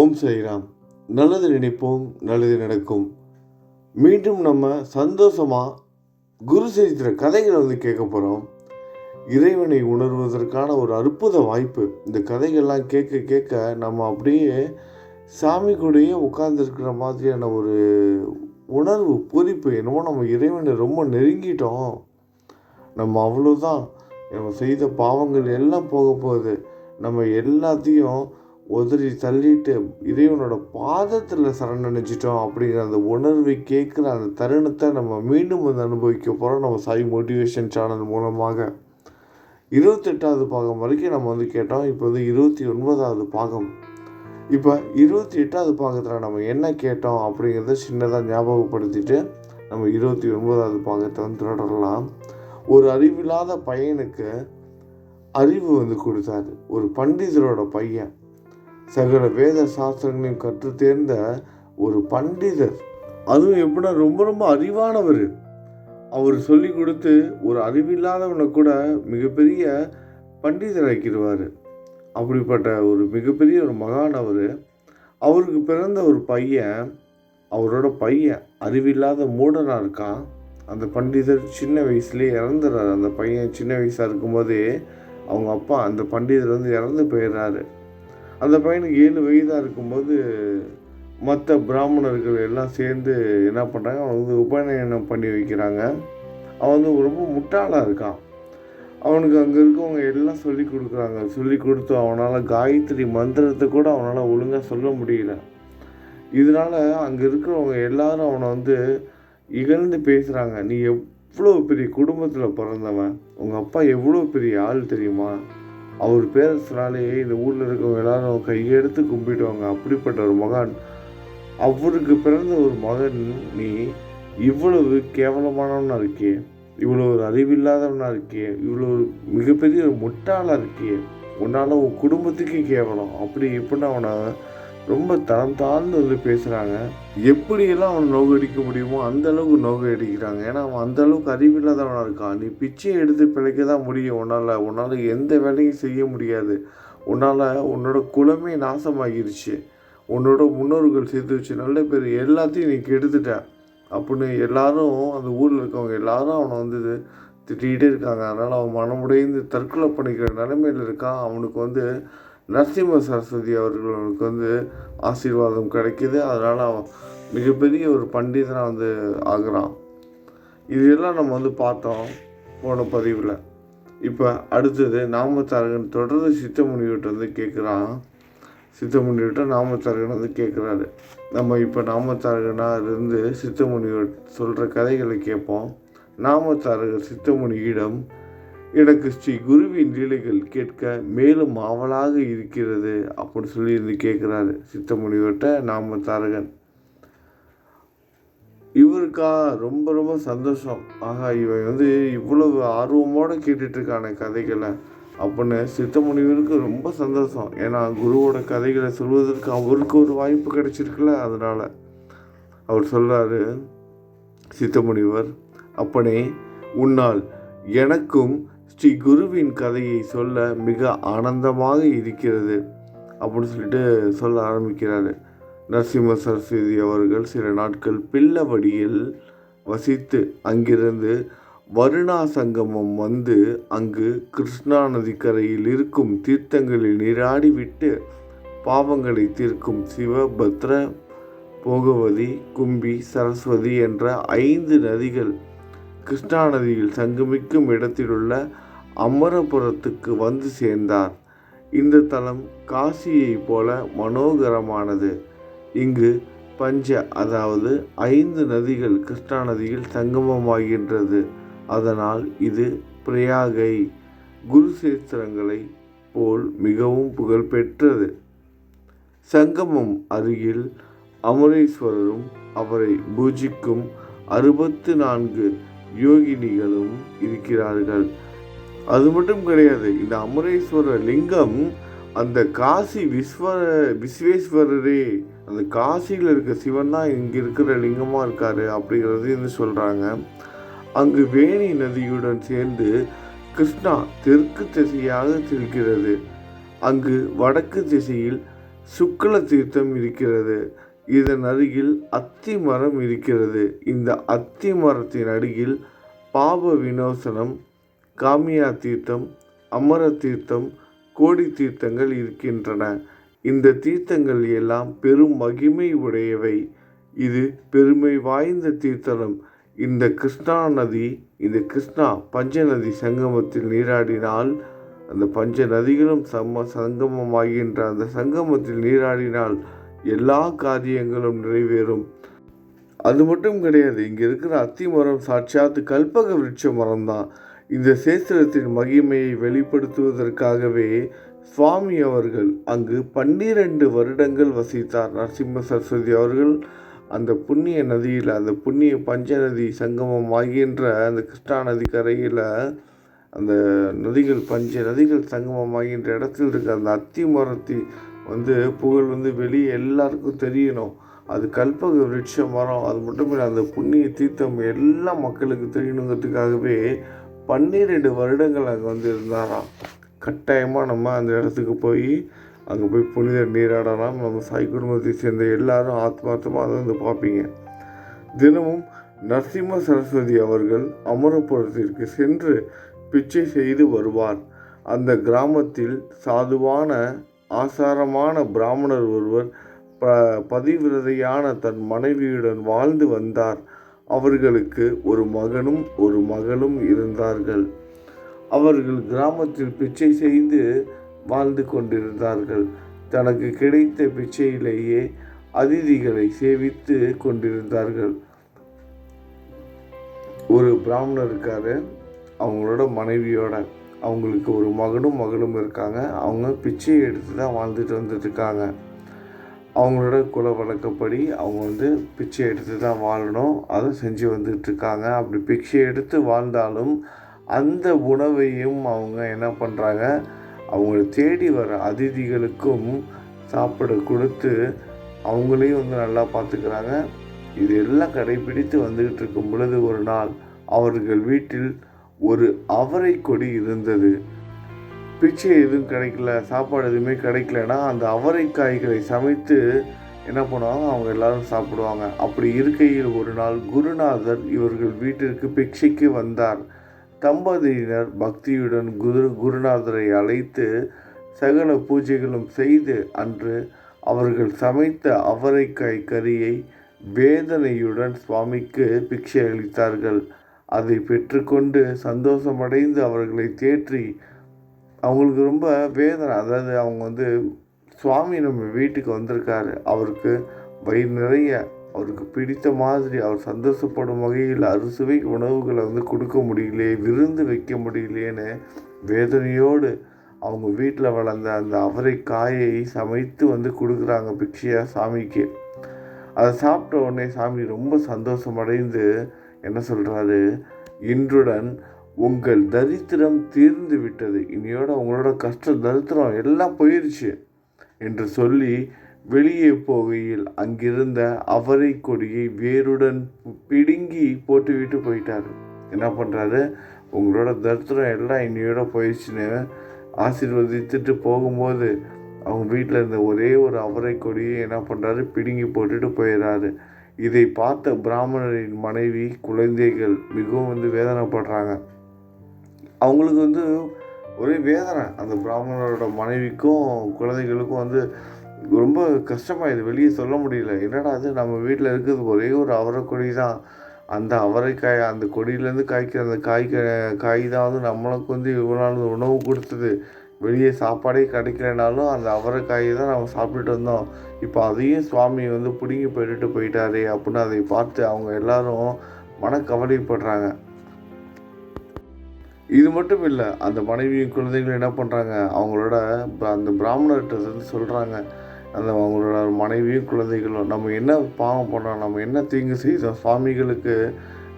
ஓம் சாய்ராம் நல்லது நினைப்போம் நல்லது நடக்கும். மீண்டும் நம்ம சந்தோஷமாக குரு சரித்திர கதைகளை வந்து கேட்க போகிறோம் இறைவனை உணர்வதற்கான ஒரு அற்புத வாய்ப்பு. இந்த கதைகள்லாம் கேட்க கேட்க நம்ம அப்படியே சாமி கூடயே உட்கார்ந்துருக்கிற மாதிரியான ஒரு உணர்வு பொறிப்பு என்னமோ நம்ம இறைவனை ரொம்ப நெருங்கிட்டோம். நம்ம அவ்வளோதான் நம்ம செய்த பாவங்கள் எல்லாம் போக போகுது. நம்ம எல்லாத்தையும் உதறி தள்ளிட்டு இறைவனோட பாதத்தில் சரணடைஞ்சிட்டோம் அப்படிங்கிற அந்த உணர்வை கேட்குற அந்த தருணத்தை நம்ம மீண்டும் வந்து அனுபவிக்க போகிறோம் நம்ம சாய் மோட்டிவேஷன் சேனல் மூலமாக. இருபத்தெட்டாவது பாகம் வரைக்கும் நம்ம வந்து கேட்டோம். இப்போ வந்து இருபத்தி ஒன்பதாவது பாகம். இப்போ இருபத்தி எட்டாவது பாகத்தில் நம்ம என்ன கேட்டோம் அப்படிங்கிறத சின்னதாக ஞாபகப்படுத்திட்டு நம்ம இருபத்தி ஒன்பதாவது பாகத்தை வந்து தொடரலாம். ஒரு அறிவில்லாத பையனுக்கு அறிவு வந்து கொடுத்தாரு. ஒரு பண்டிதரோட பையன். சகல வேத சாஸ்திரங்களையும் கற்று தேர்ந்த ஒரு பண்டிதர். அதுவும் எப்படின்னா ரொம்ப ரொம்ப அறிவானவர். அவர் சொல்லி கொடுத்து ஒரு அறிவில்லாதவனை கூட மிகப்பெரிய பண்டிதர் ஆக்கிடுவார். அப்படிப்பட்ட ஒரு மிகப்பெரிய ஒரு மகான் அவர். அவருக்கு பிறந்த ஒரு பையன் அவரோட பையன் அறிவில்லாத மூடனாக இருக்கான். அந்த பண்டிதர் சின்ன வயசுலேயே இறந்துடுறாரு அந்த பையன் சின்ன வயசாக இருக்கும்போதே அவங்க அப்பா அந்த பண்டிதர் வந்து இறந்து போயிடுறாரு. அந்த பையனுக்கு ஏழு வயதாக இருக்கும்போது மற்ற பிராமணர்கள் எல்லாம் சேர்ந்து என்ன பண்ணுறாங்க அவன் வந்து உபநயனம் பண்ணி வைக்கிறாங்க. அவன் வந்து ரொம்ப முட்டாளாக இருக்கான். அவனுக்கு அங்கே இருக்கவங்க எல்லாம் சொல்லி கொடுக்குறாங்க. சொல்லி கொடுத்து அவனால் காயத்ரி மந்திரத்தை கூட அவனால் ஒழுங்காக சொல்ல முடியல. இதனால் அங்கே இருக்கிறவங்க எல்லாரும் அவனை வந்து இகழ்ந்து பேசுகிறாங்க நீ எவ்வளோ பெரிய குடும்பத்தில் பிறந்தவன்? உங்கள் அப்பா எவ்வளோ பெரிய ஆள் தெரியுமா? அவர் பேரத்தினாலே இந்த ஊரில் இருக்கவங்க எல்லாரும் கையெடுத்து கும்பிடுவாங்க. அப்படிப்பட்ட ஒரு மகான். அவருக்கு பிறந்த ஒரு மகன் நீ இவ்வளவு கேவலமானவனாக இருக்கியே இவ்வளோ ஒரு அறிவில்லாதவனாக இருக்கியே இவ்வளோ ஒரு மிகப்பெரிய ஒரு முட்டாளாக இருக்கியே உன்னால் உன் குடும்பத்துக்கே கேவலம். அப்படி இப்படின்னு அவனை ரொம்ப தரம் தாழ்ந்து வந்து பேசுகிறாங்க எப்படியெல்லாம் அவனை நோக அடிக்க முடியுமோ அந்த அளவுக்கு நோக அடிக்கிறாங்க ஏன்னா அவன் அந்த அளவுக்கு அறிவில்லாதவனாக இருக்கான். நீ பிச்சை எடுத்து பிழைக்க தான் முடியும். உன்னால் உன்னால் எந்த வேலையும் செய்ய முடியாது. உன்னால் உன்னோட குலமே நாசமாகிருச்சு. உன்னோட முன்னோர்கள் சேர்த்து வச்சு நல்ல பேர் எல்லாத்தையும் நீ கெடுத்துட்ட. அப்படின்னு எல்லாரும் அந்த ஊரில் இருக்கவங்க எல்லாரும் அவனை வந்து திட்டிகிட்டே இருக்காங்க. அதனால் அவன் மனமுடைந்து தற்கொலை பண்ணிக்கிற நிலைமையில் இருக்கான். அவனுக்கு வந்து நரசிம்ம சரஸ்வதி அவர்களுக்கு வந்து ஆசீர்வாதம் கிடைக்கிது. அதனால் அவன் மிகப்பெரிய ஒரு பண்டிதனாக வந்து ஆகிறான். இதெல்லாம் நம்ம வந்து பார்த்தோம் போன பதிவில். இப்போ அடுத்தது நாமத்தாரகன் தொடர்ந்து சித்தமுனிகிட்ட வந்து கேட்குறான் சித்தமுனிகிட்ட நாமத்தாரகன் வந்து கேட்குறாரு நம்ம இப்போ நாமத்தாரகனாக இருந்து சித்தமுனியோட சொல்கிற கதைகளை கேட்போம் நாமத்தாரகர் சித்தமுனியிடம் எனக்கு ஸ்ரீ குருவின் லீலைகள் கேட்க மேலும் ஆவலாக இருக்கிறது அப்படின்னு சொல்லி இருந்து கேட்குறாரு சித்தமுனிவர்கிட்ட நாம தாரகன் இவருக்கா ரொம்ப ரொம்ப சந்தோஷம். ஆகா இவன் வந்து இவ்வளவு ஆர்வமோடு கேட்டுட்ருக்கான கதைகளை அப்படின்னு சித்தமுனிவருக்கு ரொம்ப சந்தோஷம். ஏன்னா குருவோட கதைகளை சொல்வதற்கு அவருக்கு ஒரு வாய்ப்பு கிடைச்சிருக்குல்ல அதனால் அவர் சொல்கிறாரு சித்தமுனிவர் அப்பனே உன்னால் எனக்கும் ஸ்ரீ குருவின் கதையை சொல்ல மிக ஆனந்தமாக இருக்கிறது அப்படின்னு சொல்லிட்டு சொல்ல ஆரம்பிக்கிறாரு. நரசிம்ம சரஸ்வதி அவர்கள் சில நாட்கள் பில்லவடியில் வசித்து அங்கிருந்து வருணா சங்கமம் வந்து அங்கு கிருஷ்ணா நதிக்கரையில் இருக்கும் தீர்த்தங்களில் நீராடிவிட்டு பாவங்களை தீர்க்கும் சிவபத்ர போகவதி கும்பி சரஸ்வதி என்ற ஐந்து நதிகள் கிருஷ்ணா நதியில் சங்கமிக்கும் இடத்திலுள்ள அமரபுரத்துக்கு வந்து சேர்ந்தார். இந்த தலம் காசியைப் போல மனோகரமானது. இங்கு பஞ்ச அதாவது ஐந்து நதிகள் கிருஷ்ணா நதியில் சங்கமமாகின்றது அதனால் இது பிரயாகை. குருசேத்திரங்களை போல் மிகவும் புகழ்பெற்றது. சங்கமம் அருகில் அமரேஸ்வரரும் அவரை பூஜிக்கும் அறுபத்து நான்கு யோகினிகளும் இருக்கிறார்கள். அது மட்டும் கிடையாது இந்த அமரேஸ்வரர் லிங்கம் அந்த காசி விஸ்வ விஸ்வேஸ்வரரே அந்த காசியில் இருக்க சிவன் தான் இங்கே இருக்கிற லிங்கமாக இருக்கார் அப்படிங்கிறது வந்து சொல்கிறாங்க அங்கு வேணி நதியுடன் சேர்ந்து கிருஷ்ணா தெற்கு திசையாக செல்கிறது. அங்கு வடக்கு திசையில் சுக்ல தீர்த்தம் இருக்கிறது. இதன் அருகில் அத்தி மரம் இருக்கிறது. இந்த அத்தி மரத்தின் அருகில் பாப வினோசனம் காமியா தீர்த்தம் அமர தீர்த்தம் கோடி தீர்த்தங்கள் இருக்கின்றன. இந்த தீர்த்தங்கள் எல்லாம் பெரும் மகிமை உடையவை. இது பெருமை வாய்ந்த தீர்த்தலம். இந்த கிருஷ்ணா நதி இந்த கிருஷ்ணா பஞ்ச நதி சங்கமத்தில் நீராடினால் அந்த பஞ்ச நதிகளும் சம சங்கமமாகின்ற அந்த சங்கமத்தில் நீராடினால் எல்லா காரியங்களும் நிறைவேறும். அது மட்டும் கிடையாது இங்கே இருக்கிற அத்தி மரம் சாட்சாத்து கல்பக விருட்ச மரம் தான் இந்த சேத்திரத்தின் மகிமையை வெளிப்படுத்துவதற்காகவே சுவாமி அவர்கள் அங்கு பன்னிரண்டு வருடங்கள் வசித்தார். நரசிம்ம சரஸ்வதி அவர்கள் அந்த புண்ணிய நதியில் அந்த புண்ணிய பஞ்ச நதி சங்கமம் ஆகின்ற அந்த கிருஷ்ணா நதி கரையில் அந்த நதிகள் பஞ்ச நதிகள் சங்கமம் ஆகின்ற இடத்தில் இருக்க அந்த அத்தி மரத்தி வந்து புகழ் வந்து வெளியே எல்லாருக்கும் தெரியணும். அது கல்பக விருட்ச மரம் அது மட்டும் இல்லை அந்த புண்ணிய தீர்த்தம் எல்லா மக்களுக்கு தெரியணுங்கிறதுக்காகவே பன்னிரெண்டு வருடங்கள் அங்கே வந்து இருந்தாராம் கட்டாயமாக நம்ம அந்த இடத்துக்கு போய் அங்கே போய் புனித நீராடலாம். நம்ம சாய் குடும்பத்தை சேர்ந்த எல்லாரும் ஆத்மார்த்தமாக அதை வந்து பார்ப்பீங்க. தினமும் நரசிம்ம சரஸ்வதி அவர்கள் அமரபுரத்திற்கு சென்று பிச்சை செய்து வருவார். அந்த கிராமத்தில் சாதுவான ஆசாரமான பிராமணர் ஒருவர் ப பதிவிரதையான தன் மனைவியுடன் வாழ்ந்து வந்தார். அவர்களுக்கு ஒரு மகனும் ஒரு மகளும் இருந்தார்கள். அவர்கள் கிராமத்தில் பிச்சை செய்து வாழ்ந்து கொண்டிருந்தார்கள். தனக்கு கிடைத்த பிச்சையிலேயே அதிதிகளை சேவித்து கொண்டிருந்தார்கள். ஒரு பிராமணர் இருக்காரு அவங்களோட மனைவியோட அவங்களுக்கு ஒரு மகனும் மகளும் இருக்காங்க. அவங்க பிச்சை எடுத்து தான் வாழ்ந்துட்டு வந்துட்டு இருக்காங்க. அவங்களோட குல வழக்கப்படி அவங்க வந்து பிச்சை எடுத்து தான் வாழணும். அதை செஞ்சு வந்துட்டுருக்காங்க அப்படி பிச்சை எடுத்து வாழ்ந்தாலும் அந்த உணவையும் அவங்க என்ன பண்ணுறாங்க அவங்கள தேடி வர அதிதிகளுக்கும் சாப்பிட கொடுத்து அவங்களையும் வந்து நல்லா பார்த்துக்கிறாங்க. இது எல்லாம் கடைபிடித்து வந்துக்கிட்டு இருக்கும் பொழுது ஒரு நாள் அவர்கள் வீட்டில் ஒரு அவரை கொடி இருந்தது. பிச்சை எதுவும் கிடைக்கல சாப்பாடு எதுவுமே கிடைக்கலன்னா அந்த அவரைக்காய்களை சமைத்து என்ன பண்ணுவாங்க? அவங்க எல்லாரும் சாப்பிடுவாங்க. அப்படி இருக்கையில் ஒரு நாள் குருநாதர் இவர்கள் வீட்டிற்கு பிக்ஷைக்கு வந்தார். தம்பதியினர் பக்தியுடன் குரு குருநாதரை அழைத்து சகல பூஜைகளும் செய்து அன்று அவர்கள் சமைத்த அவரைக்காய் கறியை வேதனையுடன் சுவாமிக்கு பிக்ஷை அளித்தார்கள். அதை பெற்றுக்கொண்டு சந்தோஷமடைந்து அவர்களை தேற்றி அவங்களுக்கு ரொம்ப வேதனை. அதாவது அவங்க வந்து சுவாமி நம்ம வீட்டுக்கு வந்திருக்காரு. அவருக்கு வயிறு நிறைய. அவருக்கு பிடித்த மாதிரி அவர் சந்தோஷப்படும் வகையில் அறுசுவை உணவுகளை வந்து கொடுக்க முடியலையே விருந்து வைக்க முடியலையேன்னு வேதனையோடு அவங்க வீட்டில் வளர்ந்த அந்த அவரை காயை சமைத்து வந்து கொடுக்குறாங்க பிக்ஷையாக சாமிக்கு. அதை சாப்பிட்ட உடனே சாமி ரொம்ப சந்தோஷமடைந்து என்ன சொல்கிறாரு இன்றுடன் உங்கள் தரித்திரம் தீர்ந்து விட்டது. இனியோட உங்களோட கஷ்ட தரித்திரம் எல்லாம் போயிடுச்சு என்று சொல்லி வெளியே போகையில் அங்கிருந்த அவரை கொடியை வேருடன் பிடுங்கி போட்டுவிட்டு போயிட்டார். என்ன பண்ணுறாரு உங்களோட தரித்திரம் எல்லாம் இன்னையோட போயிடுச்சுன்னு ஆசீர்வதித்துட்டு போகும்போது அவங்க வீட்டில் இருந்த ஒரே ஒரு அவரை கொடியை என்ன பண்ணுறாரு பிடுங்கி போட்டுட்டு போயிடுறாரு இதை பார்த்த பிராமணரின் மனைவி குழந்தைகள் மிகவும் வந்து வேதனைப்படுறாங்க. அவங்களுக்கு வந்து ஒரே வேதனை. அந்த பிராமணரோட மனைவிக்கும் குழந்தைகளுக்கும் வந்து ரொம்ப கஷ்டமாயிது வெளியே சொல்ல முடியல. என்னடா அது நம்ம வீட்டில் இருக்கிறது ஒரே ஒரு அவரைக்கொடி தான். அந்த அவரைக்காய் அந்த கொடியிலேருந்து காய்க்கிற அந்த காய் காய் தான் வந்து நம்மளுக்கு வந்து இவ்வளோ நாள் உணவு கொடுத்தது. வெளியே சாப்பாடே கிடைக்கலனாலும் அந்த அவரைக்காயை தான் நம்ம சாப்பிட்டுட்டு வந்தோம். இப்போ அதையும் சுவாமி வந்து பிடுங்கி போயிட்டு போயிட்டாரே அப்படின்னு அதை பார்த்து அவங்க எல்லாரும் மனக்கவலைப்படுறாங்க. இது மட்டும் இல்லை அந்த மனைவியும் குழந்தைகளும் என்ன பண்ணுறாங்க அவங்களோட அந்த பிராமணர்கிட்ட வந்து சொல்கிறாங்க அந்த அவங்களோட மனைவியும் குழந்தைகளும் நம்ம என்ன பாவம் பண்ணோம் நம்ம என்ன தீங்கு செய்தோம் சுவாமிகளுக்கு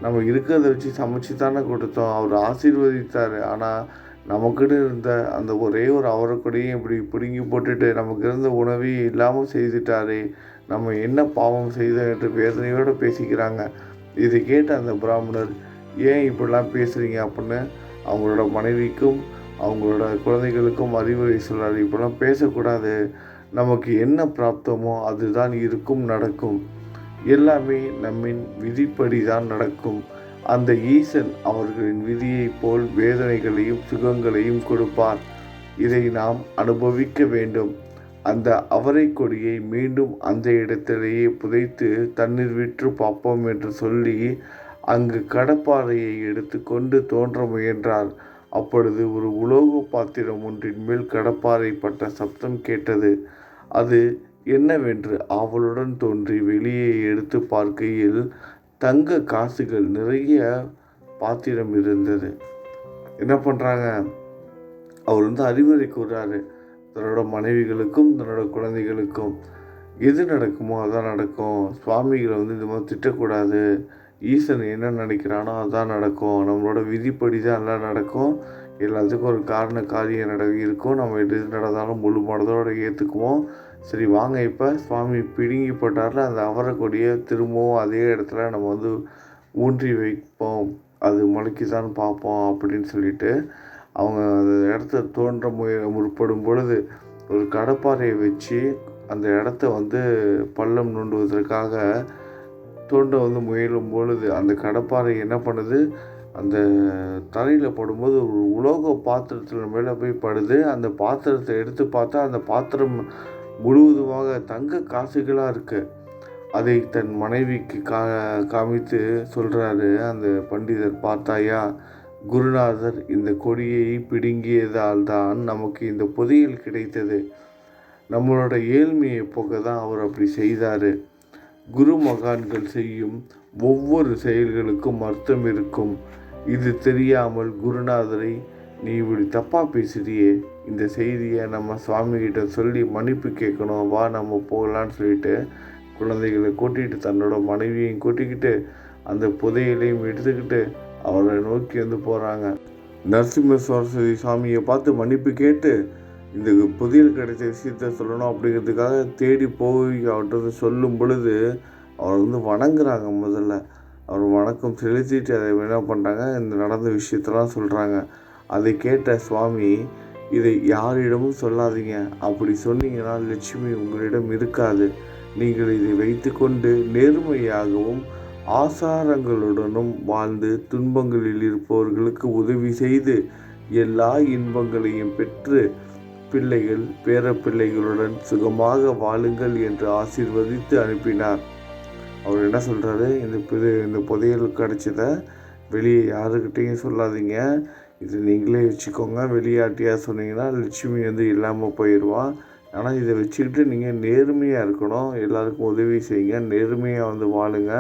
நம்ம இருக்கிறத வச்சு சமைச்சு தானே கொடுத்தோம் அவர் ஆசீர்வதித்தார். ஆனால் நமக்குன்னு இருந்த அந்த ஒரே ஒரு அவரைக்கூடையும் இப்படி பிடுங்கி போட்டுட்டு நமக்கு இருந்த உணவே இல்லாமல் செய்துட்டாரே நம்ம என்ன பாவம் செய்தோம் என்று வேதனையோடு பேசிக்கிறாங்க. இதை கேட்ட அந்த பிராமணர் ஏன் இப்படிலாம் பேசுகிறீங்க அப்படின்னு அவங்களோட மனைவிக்கும் அவங்களோட குழந்தைகளுக்கும் அறிவுரை சொல்கிறார் இப்படிலாம் பேசக்கூடாது. நமக்கு என்ன பிராப்தமோ அதுதான் இருக்கும் நடக்கும். எல்லாமே நம்மின் விதிப்படி தான் நடக்கும். அந்த ஈசன் அவர்களின் விதியைப் போல் வேதனைகளையும் சுகங்களையும் கொடுப்பார். இதை நாம் அனுபவிக்க வேண்டும். அந்த அவரை கொடியை மீண்டும் அந்த இடத்திலேயே புதைத்து தண்ணீர் விற்று பார்ப்போம் என்று சொல்லி அங்கு கடப்பாறையை எடுத்து கொண்டு தோன்ற முயன்றார் அப்பொழுது ஒரு உலோக பாத்திரம் ஒன்றின் மேல் கடப்பாறை பட்ட சப்தம் கேட்டது. அது என்னவென்று ஆவலுடன் தோன்றி வெளியே எடுத்து பார்க்கையில் தங்க காசுகள் நிறைய பாத்திரம் இருந்தது. என்ன பண்ணுறாங்க அவர் வந்து அறிவுரை கூறாரு. தன்னோட மனைவிகளுக்கும் தன்னோட குழந்தைகளுக்கும் எது நடக்குமோ அதான் நடக்கும். சுவாமிகளை வந்து இந்த மாதிரி திட்டக்கூடாது. ஈசன் என்ன நினைக்கிறானோ அதான் நடக்கும். நம்மளோட விதிப்படி தான் எல்லாம் நடக்கும். எல்லாத்துக்கும் ஒரு காரண காரியம் நட இருக்கும். நம்ம எது நடந்தாலும் முழு மனதோடு ஏற்றுக்குவோம் சரி வாங்க இப்போ. சுவாமி பிடுங்கி போட்டார்ல அந்த அவரக்கொடியை திரும்பவும் அதே இடத்துல நம்ம வந்து ஊன்றி வைப்போம். அது முளைக்குதான்னு பார்ப்போம் அப்படின்னு சொல்லிட்டு அவங்க அந்த இடத்த தோன்ற முய முற்படும் பொழுது ஒரு கடப்பாறையை வச்சு அந்த இடத்த வந்து பள்ளம் நோண்டுவதற்காக தோண்ட வந்து முயலும் பொழுது அந்த கடப்பாறை என்ன பண்ணுது? அந்த தரையில் படும்போது ஒரு உலோக பாத்திரத்தில் மேலே போய் படுது. அந்த பாத்திரத்தை எடுத்து பார்த்தா அந்த பாத்திரம் முழுவதுமாக தங்க காசுகளாக இருக்குது அதை தன் மனைவிக்கு கா காமித்து சொல்கிறாரு அந்த பண்டிதர் பார்த்தாயா குருநாதர் இந்த கொடியை பிடுங்கியதால் தான் நமக்கு இந்த புதையல் கிடைத்தது. நம்மளோட ஏழ்மையை போக்க தான் அவர் அப்படி செய்தார். குருமகான்கள் செய்யும் ஒவ்வொரு செயல்களுக்கும் அர்த்தம் இருக்கும் இது தெரியாமல் குருநாதரை நீ இப்படி தப்பாக பேசுறியே. இந்த செய்தியை நம்ம சுவாமிகிட்ட சொல்லி மன்னிப்பு கேட்கணும். வா நம்ம போகலான்னு சொல்லிட்டு குழந்தைகளை கூட்டிகிட்டு தன்னோட மனைவியையும் கூட்டிக்கிட்டு அந்த புதையலையும் எடுத்துக்கிட்டு அவரை நோக்கி வந்து போகிறாங்க நரசிம்ம சரஸ்வதி சாமியை பார்த்து மன்னிப்பு கேட்டு இந்த புதியல் கிடைச்ச விஷயத்த சொல்லணும் அப்படிங்கிறதுக்காக தேடி போய் அவர்கிட்ட சொல்லும் பொழுது அவர் வந்து வணங்குறாங்க முதல்ல. அவர் வணக்கம் செலுத்திட்டு அதை என்ன பண்ணுறாங்க இந்த நடந்த விஷயத்தெல்லாம் சொல்கிறாங்க அதை கேட்ட சுவாமி இதை யாரிடமும் சொல்லாதீங்க. அப்படி சொன்னீங்கன்னா லட்சுமி உங்களிடம் இருக்காது. நீங்கள் இதை வைத்துக்கொண்டு நேர்மையாகவும் ஆசாரங்களுடனும் வாழ்ந்து துன்பங்களில் இருப்பவர்களுக்கு உதவி செய்து எல்லா இன்பங்களையும் பெற்று பிள்ளைகள் பேர பிள்ளைகளுடன் சுகமாக வாழுங்கள் என்று ஆசீர்வதித்து அனுப்பினார். அவர் என்ன சொல்கிறாரு இந்த புது இந்த புதையல் கிடச்சதை வெளியே யாருக்கிட்டேயும் சொல்லாதீங்க. இது நீங்களே வச்சுக்கோங்க. வெளியாட்டியாக சொன்னீங்கன்னா லட்சுமி வந்து இல்லாமல் போயிடுவான் ஆனால் இதை வச்சுக்கிட்டு நீங்கள் நேர்மையாக இருக்கணும். எல்லாருக்கும் உதவி செய்யுங்க. நேர்மையாக வந்து வாழுங்க.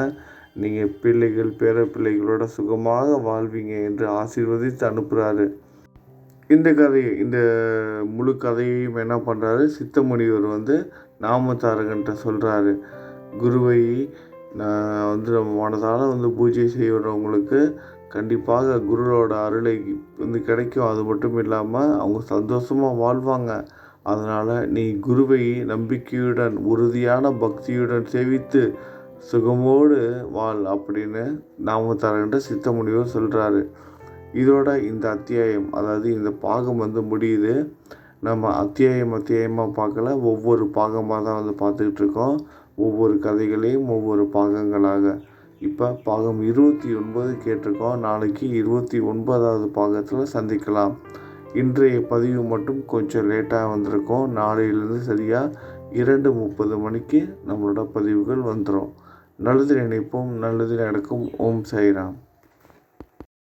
நீங்கள் பிள்ளைகள் பேர பிள்ளைகளோட சுகமாக வாழ்வீங்க என்று ஆசீர்வதித்து அனுப்புகிறாரு இந்த கதையை இந்த முழு கதையையும் என்ன பண்ணுறாரு சித்த முனிவர் வந்து நாமதாரகன்ட்ட சொல்கிறாரு குருவை நான் வந்து நம்ம மனதால் வந்து பூஜை செய்கிறவங்களுக்கு கண்டிப்பாக குருவோட அருளை வந்து கிடைக்கும். அது மட்டும் இல்லாமல் அவங்க சந்தோஷமாக வாழ்வாங்க. அதனால் நீ குருவை நம்பிக்கையுடன் உறுதியான பக்தியுடன் சேவித்து சுகமோடு வாழ் அப்படின்னு நாம சித்த முனிவர் சொல்கிறாரு இதோட இந்த அத்தியாயம் அதாவது இந்த பாகம் வந்து முடியுது. நம்ம அத்தியாயம் அத்தியாயமாக பார்க்கல ஒவ்வொரு பாகமாக தான் வந்து பார்த்துக்கிட்டு இருக்கோம். ஒவ்வொரு கதைகளையும் ஒவ்வொரு பாகங்களாக. இப்போ பாகம் இருபத்தி ஒன்பது கேட்டிருக்கோம். நாளைக்கு இருபத்தி ஒன்பதாவது பாகத்தில் சந்திக்கலாம். இன்றைய பதிவு மட்டும் கொஞ்சம் லேட்டாக வந்திருக்கோம். நாளையிலேருந்து சரியாக இரண்டு முப்பது மணிக்கு நம்மளோட பதிவுகள் வந்துடும் நல்லது நினைப்போம் நல்லது நடக்கும். ஓம் சாய்ராம்.